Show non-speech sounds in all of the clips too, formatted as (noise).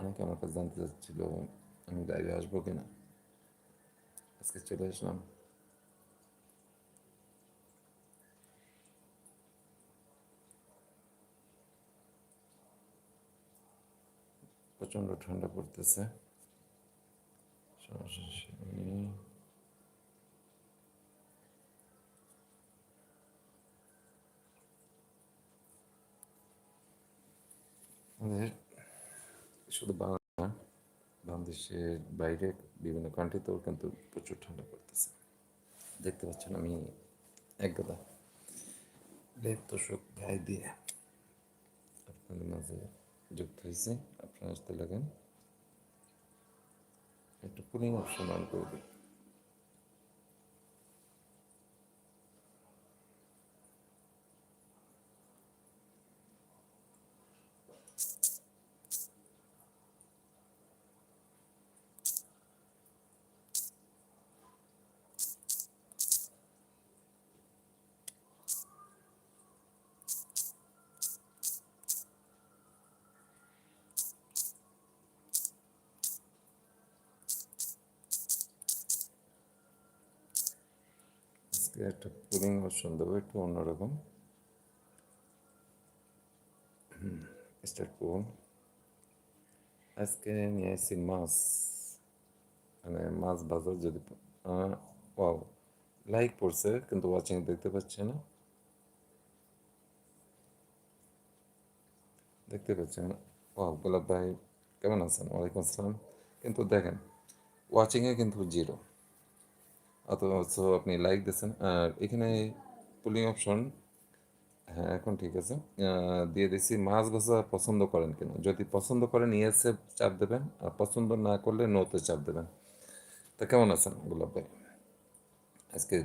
অনেকে আমার কাছে জানতে চাচ্ছিল, আমি লাইভে আসব কিনা? আজকে চলে আসলাম। প্রচণ্ড ঠান্ডা পড়তেছে। সমস্যা আমাদের শুধু বাংলা বাংলাদেশের বাইরে বিভিন্ন কান্ট্রিতেও কিন্তু প্রচুর ঠান্ডা পড়তেছে। দেখতে পাচ্ছেন আমি এক গাদা লেপ তোষক গায়ে দিয়ে আপনাদের মাঝে যুক্ত হয়েছে। আপনারা আসতে লাগেন। একটু কুলিং অপশন অন করে আজকে একটা কুলিং অপশন দেবো, একটু অন্যরকম। স্টার্ট আজকে নিয়ে আসছি মাছ। মানে মাছ বাজার যদি ওয়াও, লাইক পড়ছে, কিন্তু ওয়াচিং দেখতে পাচ্ছি না। দেখতে পাচ্ছেন ওয়াও, গোলাপ ভাই, কেমন আছেন? ওয়ালাইকুম আসসালাম। কিন্তু দেখেন ওয়াচিংয়ে কিন্তু জিরো অথচ আপনি লাইক দিয়েছেন। আর এখানে পুলিং অপশন হ্যাঁ এখন ঠিক আছে। দিয়ে দিছি মাছ ভাজা পছন্দ করেন কেন? যদি পছন্দ করেন ইয়েসে চাপ দেবেন, আর পছন্দ না করলে নোতে চাপ দেবেন। তা কেমন আছেন গোলাপ ভাই? আজকে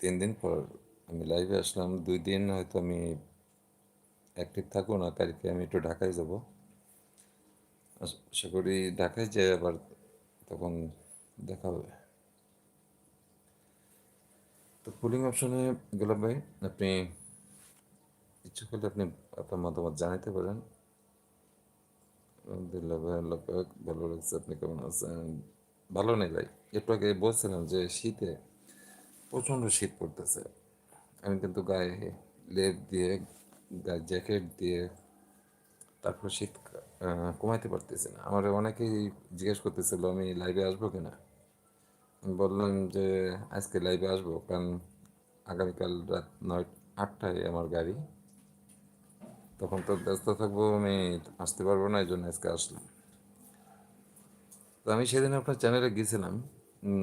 তিন দিন পর আমি লাইভে আসলাম। দুই দিন হয়তো আমি অ্যাক্টিভ থাকব না কালকে আমি একটু ঢাকায় যাব। আশ- করি ঢাকায় যেয়ে আবার তখন দেখা হবে। তো পুলিং অপশনে গোলাপ ভাই। আপনি ইচ্ছে করলে আপনি আপনার মতামত জানাতে পারেন। আলহামদুলিল্লাহ ভাই, আল্লাহ ভালো লাগছে আপনি কেমন আছেন? ভালো নেই ভাই। একটু আগে বলছিলাম যে শীতে প্রচণ্ড শীত পড়তেছে। আমি কিন্তু গায়ে লেপ দিয়ে, গায়ে জ্যাকেট দিয়ে তারপর শীত কমাইতে পারতেছি না। আমার অনেকেই জিজ্ঞেস করতেছিল, আমি লাইভে আসব কিনা? বললাম যে, আজকে লাইভে আসব, কারণ আগামীকাল রাত নয়, আটটায় আমার গাড়ি। তখন তো ব্যস্ত থাকব, আমি আসতে পারব না এই জন্য আজকে আসলাম। তো আমি সেদিন আপনার চ্যানেলে গিয়েছিলাম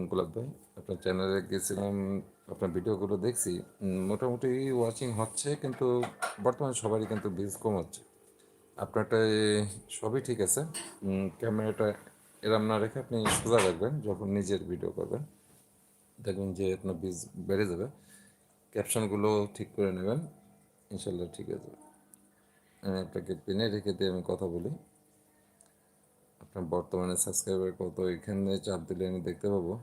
গোলাপ ভাই। আপনার চ্যানেলে গিয়েছিলাম আপনার ভিডিওগুলো দেখছি। মোটামুটি ওয়াচিং হচ্ছে, কিন্তু বর্তমানে সবারই কিন্তু ভিউজ কম হচ্ছে। আপনারটাই সবই ঠিক আছে। ক্যামেরাটা এরম না রেখে আপনি সোজা রাখবেন যখন নিজের ভিডিও করবেন, দেখবেন যে আপনার ভিউজ বেড়ে যাবে। ক্যাপশনগুলো ঠিক করে নেবেন, ইনশাল্লাহ ঠিক আছে আমি আপনাকে পেনে রেখে দিয়ে আমি কথা বলি। আপনার বর্তমানে সাবস্ক্রাইবার কত, এখানে চাপ দিলে আমি দেখতে পাবো।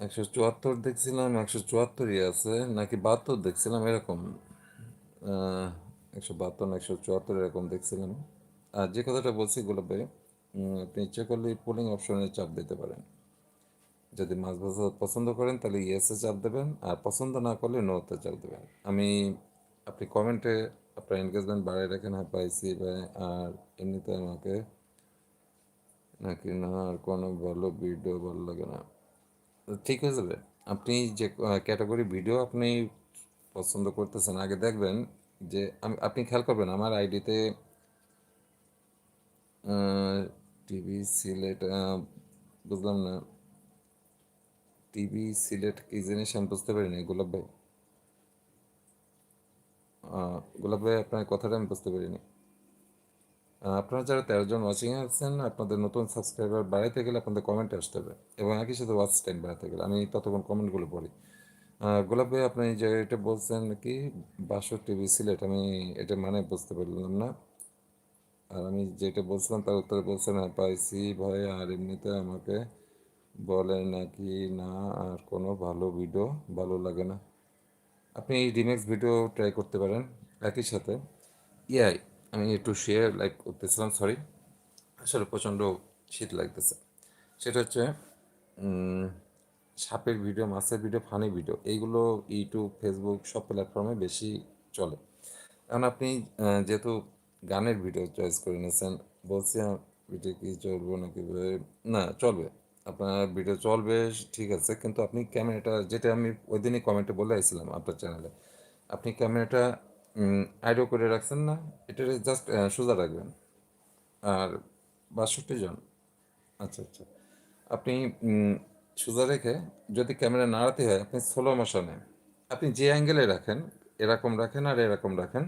একশো চুয়াত্তর দেখছিলাম, একশো চুয়াত্তরই আছে, নাকি বাহাত্তর দেখছিলাম, এরকম। একশো বাহাত্তর একশো চুয়াত্তর এরকম দেখছিলাম। আর যে কথাটা বলছি ভাই আপনি ইচ্ছে করলে পোলিং অপশনে চাপ দিতে পারেন। যদি মাছ ভাজা পছন্দ করেন, তাহলে ইয়েসে চাপ দেবেন, আর পছন্দ না করলে নোতে চাপ দেবেন। আমি, আপনি কমেন্টে আপনার এনগেজমেন্ট বাড়ায় রাখেন হ্যাঁ পাইছি ভাই আর এমনিতে আমাকে নাকি না, আর কোনো ভালো ভিডিও ভালো লাগে না। ঠিক হয়ে যাবে। আপনি যে ক্যাটাগরি ভিডিও আপনি পছন্দ করতেছেন, আগে দেখবেন যে আপনি খেয়াল করবেন, আমার আইডিতে টিভি সিলেট বুঝলাম না। টিভি সিলেট কি জিনিস আমি বুঝতে পারিনি, গোলাপ ভাই? গোলাপ ভাই, আপনার কথাটা আমি বুঝতে পারিনি। আপনারা যারা তেরো জন ওয়াচিং আছেন, আপনাদের নতুন সাবস্ক্রাইবার বাড়াইতে গেলে আপনাদের কমেন্টে আসতে হবে। এবং একই সাথে ওয়াচ টাইম বাড়াতে গেলে, আমি ততক্ষণ কমেন্টগুলো পড়ি। গোলাপ ভাই, আপনি যে এটা বলছেন কি, বাসর টিভি সিলেট, আমি এটা মানে বুঝতে পারলাম না। আর আমি যেটা বলছিলাম, তার উত্তরে বলছেন হ্যাঁ পাইছি ভয় আর এমনিতে আমাকে বলে নাকি না, আর কোনো ভালো ভিডিও ভালো লাগে না। আপনি এই রিমেক্স ভিডিও ট্রাই করতে পারেন, একই সাথে। ইয়াই আমি একটু শেয়ার লাইক করতেছিলাম সরি আসলে প্রচণ্ড শীত লাগতেছে। সেটা হচ্ছে সাপের ভিডিও মাছের ভিডিও ফানি ভিডিও এইগুলো ইউটিউব ফেসবুক সব প্ল্যাটফর্মে বেশি চলে। কারণ আপনি যেহেতু গানের ভিডিও চয়েস করে নিয়েছেন। বলছি ভিডিও কি চলবে নাকি না, চলবে। আপনার ভিডিও চলবে, ঠিক আছে, কিন্তু আপনি ক্যামেরাটা যেটা আমি ওই দিনই কমেন্টে বলে আসছিলাম আপনার চ্যানেলে আপনি ক্যামেরাটা আইডো করে রাখছেন না এটা জাস্ট সোজা রাখবেন। আর বাষট্টি জন আচ্ছা আচ্ছা আপনি সোজা রেখে যদি ক্যামেরা নাড়াতে হয়, আপনি স্লো মোশনে আপনি যে অ্যাঙ্গেলে রাখেন, এরকম রাখেন আর এরকম রাখেন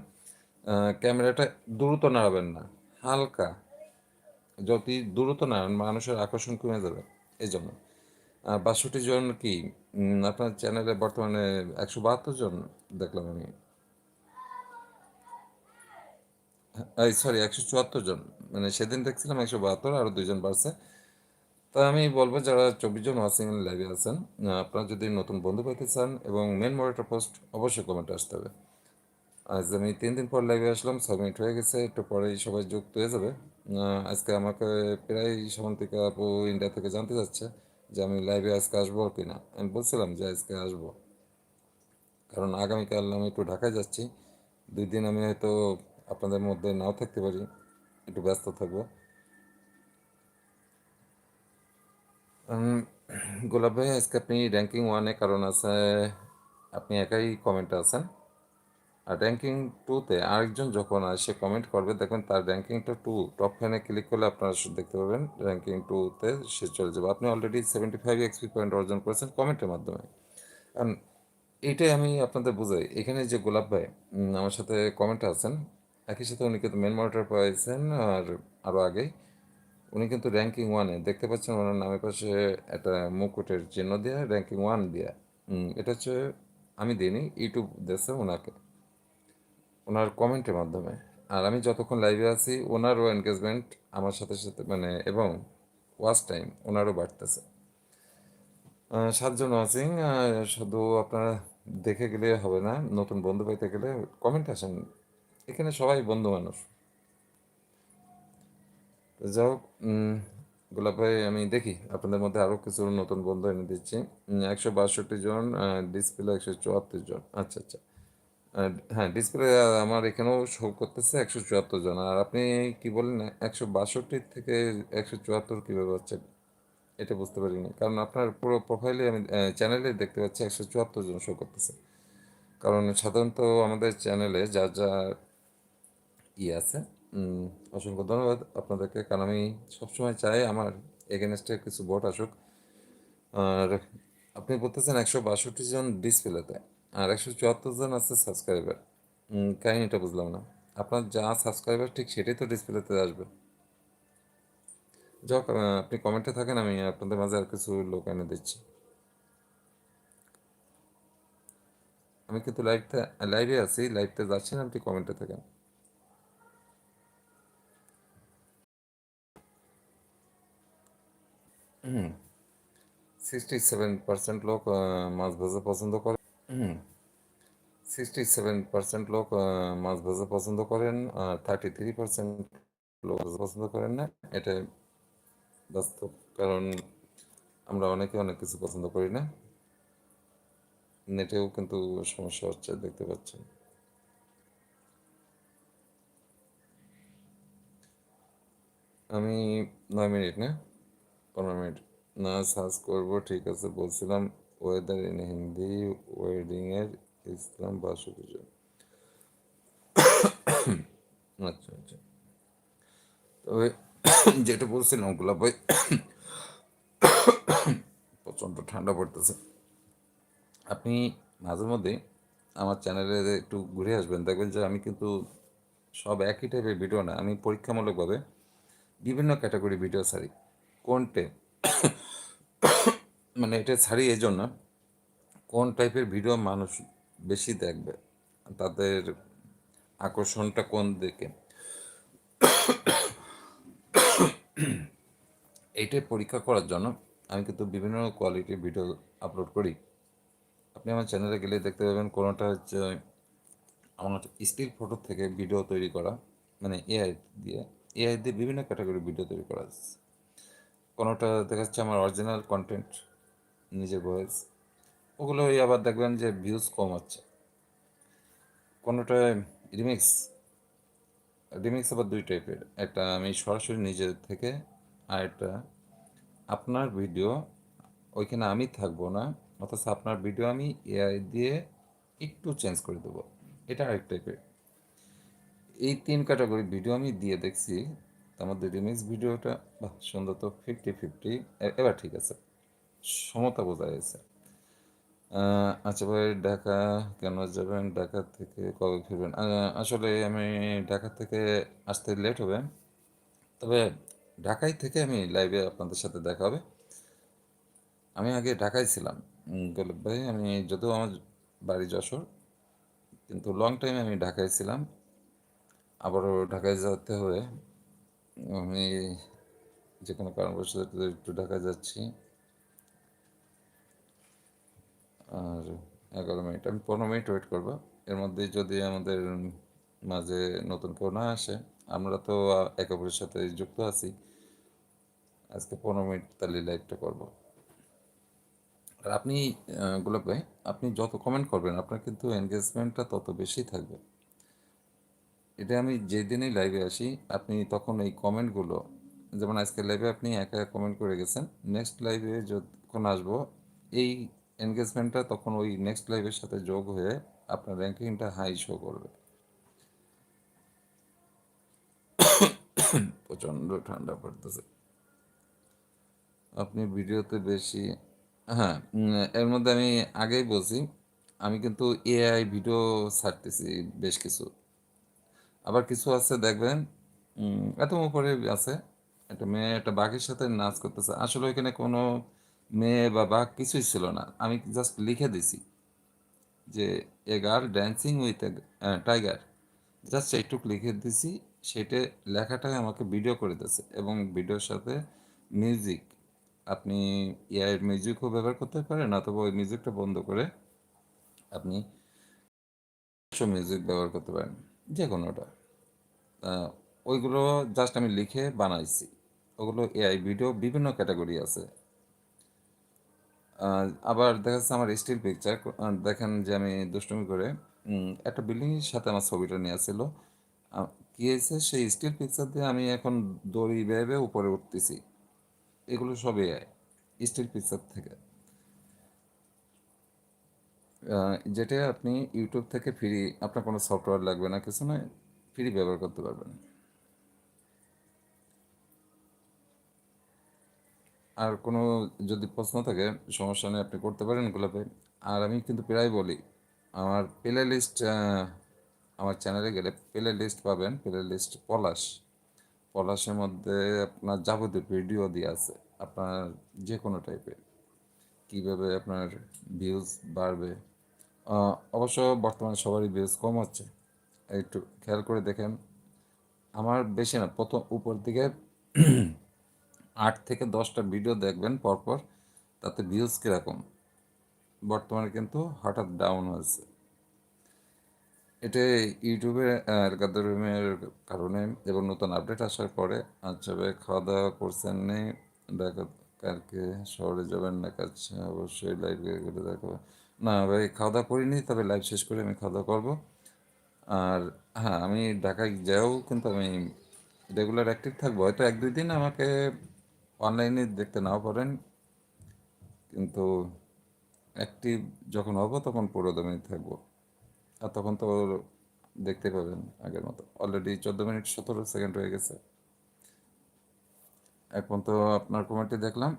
ক্যামেরাটা দ্রুত নাড়াবেন না, হালকা। যদি দ্রুত নাড়ান, মানুষের আকর্ষণ কমে যাবে। এই জন্য। বাষট্টি জন কি? আপনার চ্যানেলে বর্তমানে একশো বাহাত্তর জন দেখলাম আমি। এই সরি একশো চুয়াত্তর জন। মানে সেদিন দেখছিলাম একশো বাহাত্তর আরও দুইজন বাড়ছে। তা আমি বলব, যারা চব্বিশ জন ওয়াচিং লাইভে আছেন আপনারা যদি নতুন বন্ধু পেতে চান এবং মেন মোডেটার পোস্ট অবশ্যই কমেন্টে আসতে হবে। আজ আমি তিন দিন পর লাইভে আসলাম, ছয় মিনিট হয়ে গেছে, একটু পরেই সবাই যুক্ত হয়ে যাবে। আজকে আমাকে প্রায় সামন্তিকা আপু ইন্ডিয়া থেকে জানতে যাচ্ছে যে আমি লাইভে আজকে আসব কি না আমি বলছিলাম যে আজকে আসব। কারণ আগামীকাল আমি একটু ঢাকায় যাচ্ছি। দুই দিন আমি হয়তো আপনাদের মধ্যে নাও থাকতে পারি, একটু ব্যস্ত থাকব। গোলাপ ভাই, আজকে আপনি র্যাঙ্কিং ওয়ানে কারণ আছে আপনি একাই কমেন্টে আছেন। আর র্যাঙ্কিং টুতে আরেকজন যখন আসে কমেন্ট করবে, দেখবেন তার র্যাঙ্কিংটা টু টপ ফ্যানে ক্লিক করলে আপনারা দেখতে পাবেন র্যাঙ্কিং টুতে সে চলে যাবে। আপনি already seventy five XP point অর্জন করেছেন কমেন্টের মাধ্যমে। কারণ এইটাই আমি আপনাদের বুঝাই। এখানে যে গোলাপ ভাই আমার সাথে কমেন্টে আছেন, একই সাথে উনি কিন্তু মেন মনিটর পাইছেন, আর আরও আগেই। উনি কিন্তু র্যাঙ্কিং ওয়ানে দেখতে পাচ্ছেন ওনার নামের পাশে একটা মুকুটের চিহ্ন দেওয়া র্যাঙ্কিং ওয়ান দেওয়া এটা হচ্ছে, আমি দিইনি, ইউটিউব দেশে ওনাকে। ওনার কমেন্টের মাধ্যমে। আর আমি যতক্ষণ লাইভে আছি, ওনারও এনগেজমেন্ট আমার সাথে সাথে মানে এবং ওয়াচ টাইম ওনারও বাড়তেছে। সাতজন ওয়াচিং শুধু আপনারা দেখে গেলে হবে না, নতুন বন্ধু পাইতে গেলে কমেন্ট আসেন। এখানে সবাই বন্ধু মানুষ। যাই হোক গোলাপ ভাই, আমি দেখি, আপনাদের মধ্যে আরও কিছু নতুন বন্ধু এনে দিচ্ছি। একশো বাষট্টি জন ডিসপ্লে একশো চুয়াত্তর জন। আচ্ছা আচ্ছা। হ্যাঁ ডিসপ্লে আমার এখানেও শো করতেছে একশো চুয়াত্তর জন। আর আপনি কি বললেন, একশো বাষট্টি থেকে একশো চুয়াত্তর কীভাবে হচ্ছে? এটা বুঝতে পারিনি। কারণ আপনার পুরো প্রোফাইলে আমি চ্যানেলে দেখতে পাচ্ছি একশো চুয়াত্তর জন শো করতেছে। কারণ সাধারণত আমাদের চ্যানেলে যা যা ই আছে অসংখ্য ধন্যবাদ আপনাদেরকে। কারণ আমি সবসময় চাই আমার এগেনস্টে কিছু ভোট আসুক। আর আপনি বলতেছেন একশো বাষট্টি জন ডিসপ্লেতে আর একশো চুয়াত্তর জন আছে সাবস্ক্রাইবার কাহিনিটা বুঝলাম না। আপনার যা সাবস্ক্রাইবার ঠিক সেটাই তো ডিসপ্লেতে আসবে। যাক আপনি কমেন্টে থাকেন, আমি আপনাদের মাঝে আর কিছু লোক এনে দিচ্ছি। আমি কিন্তু লাইভতে লাইভে আছি লাইভতে যাচ্ছি না, আপনি কমেন্টে থাকেন। সিক্সটি সেভেন পার্সেন্ট লোক মাছ ভাজা পছন্দ করে। সিক্সটি সেভেন পার্সেন্ট লোক মাছ ভাজা পছন্দ করেন, আর থার্টি থ্রি পার্সেন্ট লোক পছন্দ করেন না। এটা বাস্তব, কারণ আমরা অনেকে অনেক কিছু পছন্দ করি না। নেটেও কিন্তু সমস্যা হচ্ছে, দেখতে পাচ্ছেন। আমি নয় মিনিট, না? পনেরো মিনিট। না, সার্চ করব, ঠিক আছে, বলছিলাম। ওয়েদার ইন হিন্দি ওয়েডিংয়ের ইসলাম জন আচ্ছা আচ্ছা তবে (coughs) যেটা বলছিলাম গোলাপ ভাই, (coughs) প্রচণ্ড ঠান্ডা পড়তেছে। আপনি মাঝে মধ্যে আমার চ্যানেলে একটু ঘুরে আসবেন, দেখবেন যে আমি কিন্তু সব একই টাইপের ভিডিও না, আমি পরীক্ষামূলকভাবে বিভিন্ন ক্যাটাগরি ভিডিও ছাড়ি। কোনটে মানে এটা ছাড়ি এই জন্য কোন টাইপের ভিডিও মানুষ বেশি দেখবে? তাদের আকর্ষণটা কোন দিকে? এইটাই পরীক্ষা করার জন্য আমি কিন্তু বিভিন্ন কোয়ালিটির ভিডিও আপলোড করি। আপনি আমার চ্যানেলে গেলে দেখতে পাবেন কোনোটা হচ্ছে আমার স্টিল ফটো থেকে ভিডিও তৈরি করা মানে এআই দিয়ে এআই দিয়ে বিভিন্ন ক্যাটাগরি ভিডিও তৈরি করা কোনোটা দেখা যাচ্ছে আমার অরিজিনাল কন্টেন্ট নিজের ভয়েস ওগুলো আবার দেখবেন যে ভিউজ কম হচ্ছে। কোনোটায় রিমিক্স রিমিক্স আবার দুই টাইপের একটা আমি সরাসরি নিজের থেকে, আর একটা আপনার ভিডিও ওইখানে আমি থাকব না, অথচ আপনার ভিডিও আমি এআই দিয়ে একটু চেঞ্জ করে দেবো। এটা আরেক টাইপের এই তিন ক্যাটাগরি ভিডিও আমি দিয়ে দেখছি, তার মধ্যে রিমিক্স ভিডিওটা বাহ, সুন্দর তো ফিফটি ফিফটি এবার ঠিক আছে। সমতা বোঝা গেছে আচ্ছা ভাই, ঢাকা কেন যাবেন? ঢাকা থেকে কবে ফিরবেন? আসলে আমি ঢাকা থেকে আসতে লেট হবে। তবে ঢাকায় থেকে আমি লাইভে আপনাদের সাথে দেখা হবে। আমি আগে ঢাকায় ছিলাম। গোলাপ ভাই, আমি যদিও আমার বাড়ি যশোর, কিন্তু লং টাইম আমি ঢাকায় ছিলাম। আবারও ঢাকায় যেতে হবে। আমি যে কোনো কারণবশত একটু ঢাকায় যাচ্ছি। আর এগারো মিনিট। আমি পনেরো মিনিট ওয়েট করব। এর মধ্যে যদি আমাদের মাঝে নতুন কেউ না আসে, আমরা তো একে অপরের সাথে যুক্ত আছি। আজকে পনেরো মিনিট তাহলে লাইভটা করব। আর আপনি গোলাপ ভাই, আপনি যত কমেন্ট করবেন, আপনার কিন্তু এনগেজমেন্টটা তত বেশি থাকবে। এটা আমি যেদিনই লাইভে আসি, আপনি তখন এই কমেন্টগুলো যেমন আজকে লাইভে আপনি একা কমেন্ট করে গেছেন নেক্সট লাইভে যখন আসব, এই এনগেজমেন্টটা তখন ওই নেক্সট লাইভের সাথে যোগ হয়ে আপনার র্যাঙ্কিংটা হাই শো করবে। প্রচণ্ড ঠান্ডা পড়তেছে। আপনি ভিডিওতে বেশি হ্যাঁ এর মধ্যে আমি আগেই বলছি, আমি কিন্তু এআই ভিডিও ছাড়তেছি বেশ কিছু। আবার কিছু আছে দেখবেন এত উপরে আছে, একটা মেয়ে একটা বাঘের সাথে নাচ করতেছে। আসলে ওইখানে কোনো মেয়ে বা বাঘ কিছুই ছিল না। আমি জাস্ট লিখে দিছি যে a girl dancing with a tiger just এইটুক লিখে দিছি। সেটা লেখাটাই আমাকে ভিডিও করে দিয়েছে এবং ভিডিওর সাথে মিউজিক আপনি এআই মিউজিকও ব্যবহার করতে পারেন অথবা ওই মিউজিকটা বন্ধ করে আপনি মিউজিক ব্যবহার করতে পারেন যে কোনোটা ওইগুলো জাস্ট আমি লিখে বানাইছি। ওগুলো এআই ভিডিও বিভিন্ন ক্যাটাগরি আছে। আবার দেখা যাচ্ছে আমার স্টিল পিকচার দেখেন যে আমি দুষ্টুমি করে একটা বিল্ডিংয়ের সাথে আমার ছবিটা নিয়ে আসছিল। আহ, কি হয়েছে? সেই স্টিল পিকচার দিয়ে আমি এখন দড়ি বেয়ে উপরে উঠতেছি। এগুলো সবই স্টিল পিকচার থেকে। যেটা আপনি ইউটিউব থেকে ফ্রি আপনার কোনো সফটওয়্যার লাগবে না কিছু নয় ফ্রি ব্যবহার করতে পারবেন। আর কোনো যদি প্রশ্ন থাকে, সমস্যা নেই, আপনি করতে পারেন গোলাপে। আর আমি কিন্তু প্রায় বলি, আমার প্লে লিস্ট আমার চ্যানেলে গেলে প্লে লিস্ট পাবেন প্লে লিস্ট পলাশ। পলাশের মধ্যে আপনার যাবতীয় ভিডিও দিয়ে আছে, আপনার যে কোনো টাইপের কীভাবে আপনার ভিউজ বাড়বে? অবশ্য বর্তমানে সবারই ভিউজ কম হচ্ছে। একটু খেয়াল করে দেখেন। আমার বেশি না, প্রথম উপর দিকে আট থেকে দশটা ভিডিও দেখবেন পরপর, তাতে ভিউজ কীরকম? বর্তমানে কিন্তু হঠাৎ ডাউন হয়েছে। এটা ইউটিউবে অ্যালগারিদমের কারণে এবং নতুন আপডেট আসার পরে আচ্ছা ভাই খাওয়া দাওয়া করছেন নেই দেখা কালকে শহরে যাবেন না কাছে অবশ্যই লাইভ করে দেখো। না ভাই খাওয়া দাওয়া করিনি, তবে লাইভ শেষ করে আমি খাওয়া দাওয়া করব। আর হ্যাঁ আমি ঢাকায় যাও, কিন্তু আমি রেগুলার অ্যাক্টিভ থাকব। হয়তো এক দুই দিন আমাকে অনলাইনে দেখতে নাও পারেন। কিন্তু অ্যাক্টিভ যখন হব তখন পুরো দমে থাকব। আর তখন তো দেখতে পাবেন আগের মতো। অলরেডি চোদ্দ মিনিট সতেরো সেকেন্ড হয়ে গেছে। এখন তো আপনার কমেন্টে দেখলাম।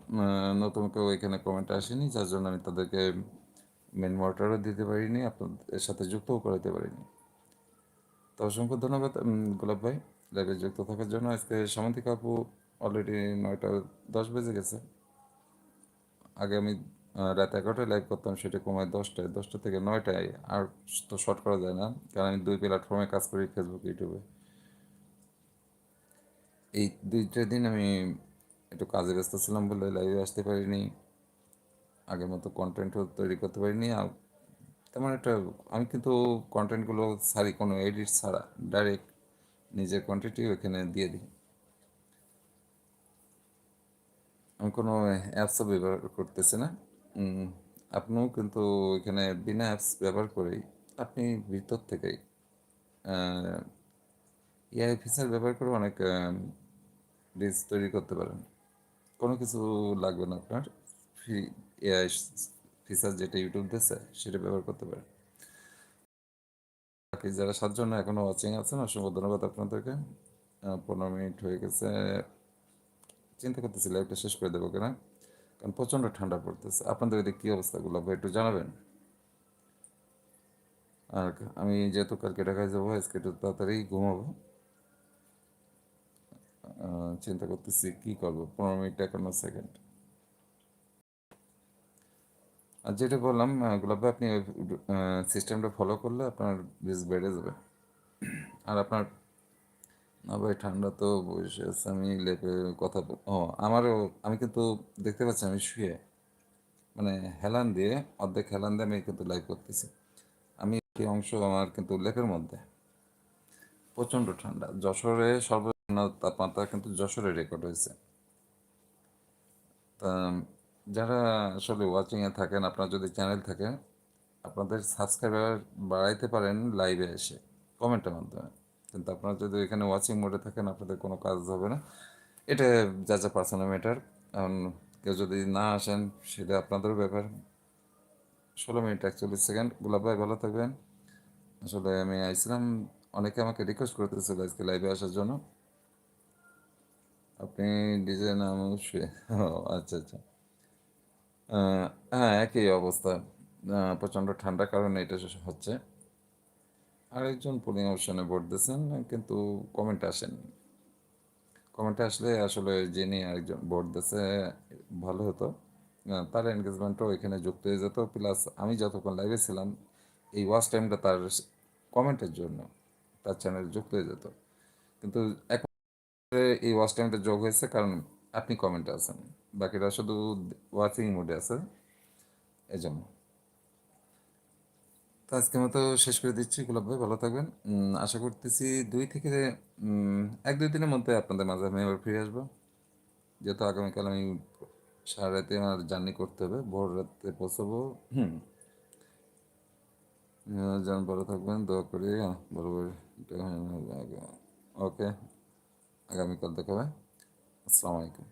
নতুন কেউ এখানে কমেন্ট আসেনি, যার জন্য আমি তাদেরকে মেন মনিটরও দিতে পারিনি, আপনাদের সাথে যুক্তও করাতে পারিনি। তো অসংখ্য ধন্যবাদ গোলাপ ভাই। লাইভে যুক্ত থাকার জন্য আজকে সামন্তিক আপু অলরেডি নয়টা দশ বেজে গেছে। আগে আমি রাত এগারোটায় লাইভ করতাম, সেটা কমায় দশটায়। দশটা থেকে নয়টায়, আর তো শর্ট করা যায় না, কারণ আমি দুই প্ল্যাটফর্মে কাজ করি ফেসবুক ইউটিউবে এই দুইটা দিন আমি একটু কাজে ব্যস্ত ছিলাম বলে লাইভে আসতে পারিনি। আগের মতো কন্টেন্টও তৈরি করতে পারিনি, আর তেমন একটা, আমি কিন্তু কন্টেন্টগুলো সারি কোনো এডিট ছাড়া ডাইরেক্ট নিজের কোয়ান্টিটি ওইখানে দিয়ে দিই। কোনো অ্যাপসও ব্যবহার করতেছি না। আপনিও কিন্তু এখানে বিনা অ্যাপস ব্যবহার করেই আপনি ভিতর থেকেই এআই ফিচার ব্যবহার করে অনেক ডিস তৈরি করতে পারেন। কোনো কিছু লাগবে না আপনার। ফ্রি এআই ফিচার যেটা ইউটিউব দিচ্ছে সেটা ব্যবহার করতে পারেন। বাকি যারা সাতজন এখনও ওয়াচিং আছেন, অসংখ্য ধন্যবাদ আপনাদেরকে। পনেরো মিনিট হয়ে গেছে। চিন্তা করতেছি লাইভটা শেষ করে দেবো কিনা? কারণ প্রচণ্ড ঠান্ডা পড়তেছে। আপনাদের এদিকে কী অবস্থাগুলো ভাই একটু জানাবেন? আর আমি যেহেতু কালকে ঢাকায় যাব, আজকে একটু তাড়াতাড়ি ঘুমাবো। চিন্তা করতেছি কি করব? পনেরো মিনিট একান্ন সেকেন্ড আর যেটা বললাম গোলাপ আপনি সিস্টেমটা ফলো করলে আপনার বেশ বেড়ে যাবে। আর আপনার না ভাই, ঠান্ডা তো বসে আছে, আমি লেপে কথা ও, আমারও, আমি কিন্তু দেখতে পাচ্ছি, আমি শুয়ে। মানে হেলান দিয়ে, অর্ধেক হেলান দিয়ে আমি কিন্তু লাইভ করতেছি। আমি একটি অংশ আমার কিন্তু লেপের মধ্যে। প্রচণ্ড ঠান্ডা। যশোরে সর্বনিম্ন তাপমাত্রা কিন্তু যশোরে রেকর্ড হয়েছে। তা, যারা আসলে ওয়াচিংয়ে থাকেন, আপনার যদি চ্যানেল থাকে আপনাদের সাবস্ক্রাইবার বাড়াইতে পারেন লাইভে এসে কমেন্টের মাধ্যমে। কিন্তু আপনারা যদি এখানে ওয়াচিং মোডে থাকেন, আপনাদের কোনো কাজ হবে না। এটা যা যা পার্সোনাল ম্যাটার এখন কেউ যদি না আসেন, সেটা আপনাদেরও ব্যাপার। ষোলো মিনিট একচল্লিশ সেকেন্ড। গোলাপ ভাই, ভালো থাকবেন। আসলে আমি আইছিলাম, অনেকে আমাকে রিকোয়েস্ট করতেছিল আজকে লাইভে আসার জন্য। আপনি ডিজে নাম অবশ্যই আচ্ছা আচ্ছা। হ্যাঁ একই অবস্থা। প্রচণ্ড ঠান্ডার কারণে এটা হচ্ছে। আরেকজন পোলিং অপশনে ভোট দিয়েছেন, কিন্তু কমেন্ট আসেন। কমেন্ট আসলে আসলে যিনি আরেকজন ভোট দিয়েছে, ভালো হতো। তার এনগেজমেন্টও এখানে যুক্ত হয়ে যেত। প্লাস আমি যতক্ষণ লাইভে ছিলাম, এই ওয়াচ টাইমটা তার কমেন্টের জন্য তার চ্যানেল যুক্ত হয়ে যেত। কিন্তু এখন এই ওয়াচ টাইমটা যোগ হয়েছে, কারণ আপনি কমেন্টে আছেন। বাকিরা শুধু ওয়াচিং মোডে আছে। এই জন্য। তো আজকের মতো শেষ করে দিচ্ছি। গোলাপ ভাই, ভালো থাকবেন। আশা করতেছি দুই থেকে এক দুই দিনের মধ্যে আপনাদের মাঝে আমি আবার ফিরে আসব। যেহেতু আগামীকাল আমি সারা রাতে আমার জার্নি করতে হবে, ভোর রাতে পৌঁছাবো। হুম। যেন ভালো থাকবেন, দোয়া করি। বড় বড় ওকে, আগামীকাল দেখা হবে আসসালামু আলাইকুম।